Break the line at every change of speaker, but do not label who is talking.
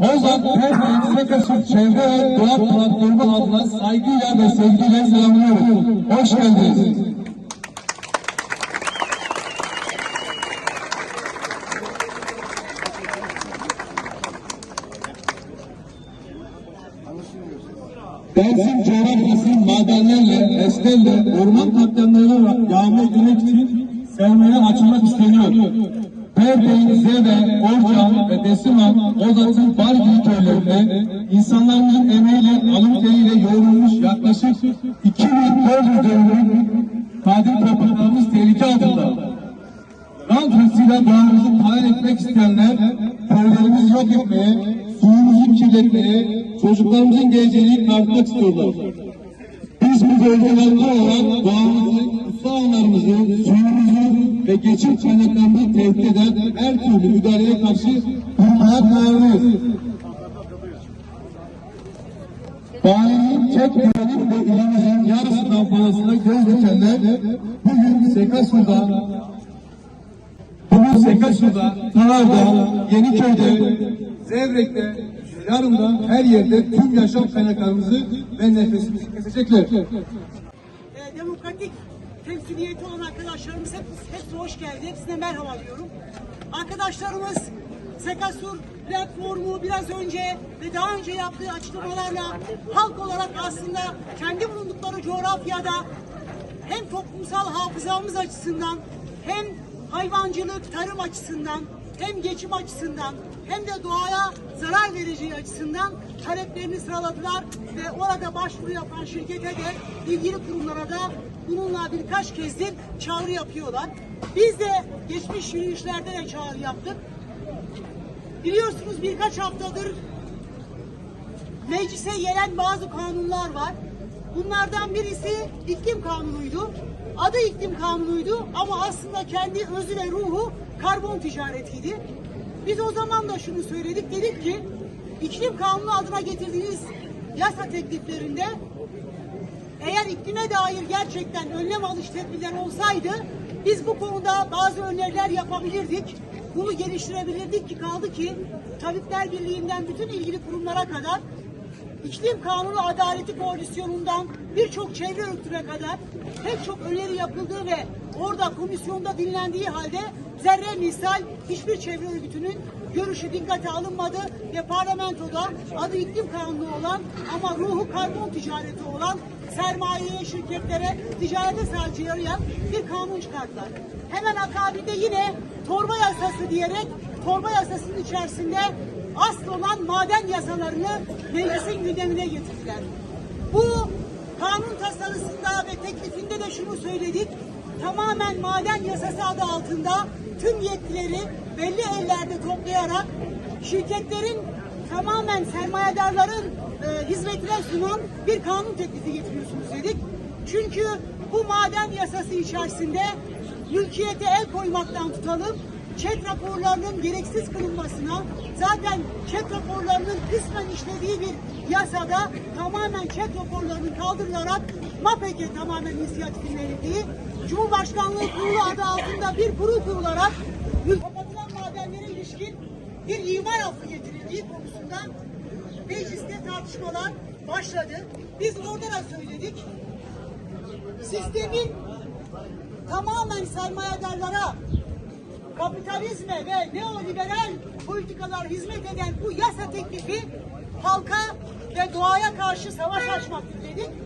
Ozan Pervin Sekasur Çevre ve Doğa Platformu adına saygıyla ve sevgiyle selamlıyorum. Hoş geldiniz. Dersim coğrafyası madenlerle, eslerle, orman katliamlarıyla yağma edilmek için sermaye açılmak isteniyor. Perdeyn, Zeve, Orcan ve Desiman, Ozat'ın Bargil köylerinde insanlarımızın emeğiyle, alın teriyle yoğrulmuş yaklaşık 2400 dönümlük kadim topraklarımız tehlike altında. Rant hırsıyla doğamızı talan etmek isteyenler köylerimizi yok etmeye, suyumuzu kirletmeye, çocuklarımızın geleceğini kartmak istiyorlar. Biz bu bölgelerde olarak doğamızı, kutsal alanlarımızı, suyumuzu ve geçim kaynaklarımızı tehdit eden her türlü müdahaleye karşı durmaya kararlıyız. Valinin tek yönelik ve ilimizin yarısından fazlasına göz dikenler bugün Sekasur'da Bugün Sekasu'da, Pınar'da, Yeniköy'de, Zevrek'te, yarın da her yerde tüm yaşam kaynaklarımızı ve nefesimizi kesecekler.
demokratik temsiliyeti olan arkadaşlarımız hep, hepsi hoş geldi. Hepsine merhaba diyorum. Arkadaşlarımız Sekasur platformu biraz önce ve daha önce yaptığı açıklamalarla halk olarak aslında kendi bulundukları coğrafyada hem toplumsal hafızamız açısından hem hayvancılık, tarım açısından hem geçim açısından hem de doğaya zarar vereceği açısından taleplerini sıraladılar ve orada başvuru yapan şirkete de ilgili kurumlara da bununla birkaç kezdir çağrı yapıyorlar. Biz de geçmiş yürüyüşlerde de çağrı yaptık. Biliyorsunuz birkaç haftadır meclise gelen bazı kanunlar var. Bunlardan birisi iklim kanunuydu. Adı iklim kanunuydu ama aslında kendi özü ve ruhu karbon ticaretiydi. Biz o zaman da şunu söyledik. Dedik ki iklim kanunu adına getirdiğiniz yasa tekliflerinde eğer iklime dair gerçekten önlem alış tedbirler olsaydı biz bu konuda bazı öneriler yapabilirdik. Bunu geliştirebilirdik ki kaldı ki Tabipler Birliği'nden bütün ilgili kurumlara kadar İklim Kanunu Adaleti Koalisyonundan birçok çevre örgütüne kadar pek çok öneri yapıldığı ve orada komisyonda dinlendiği halde zerre misal hiçbir çevre örgütünün görüşü dikkate alınmadı ve parlamentoda adı iklim kanunu olan ama ruhu karbon ticareti olan sermayeye, şirketlere, ticarete sadece yarayan bir kanun çıkarttılar. Hemen akabinde yine torba yasası diyerek torba yasasının içerisinde asıl olan maden yasalarını meclisin gündemine getirdiler. Bu kanun tasarısında ve teklifinde de şunu söyledik. Tamamen maden yasası adı altında tüm yetkileri belli ellerde toplayarak şirketlerin tamamen sermayedarların e, hizmetine sunan bir kanun teklifi getiriyorsunuz dedik. Çünkü bu maden yasası içerisinde mülkiyete el koymaktan tutalım, çet raporlarının gereksiz kılınmasına, zaten çet raporlarının kısmen işlediği bir yasada tamamen çet raporlarının kaldırılarak MAPEK'e tamamen inisiyatifin verildiği, Cumhurbaşkanlığı Kurulu adı altında bir kurul kurularak kapatılan madenlere ilişkin bir imar affı getirildiği konusunda mecliste tartışmalar başladı. Biz orada da söyledik. Sistemin tamamen sermayedarlara kapitalizme ve neoliberal politikalar hizmet eden bu yasa teklifi halka ve doğaya karşı savaş açmaktır dedik.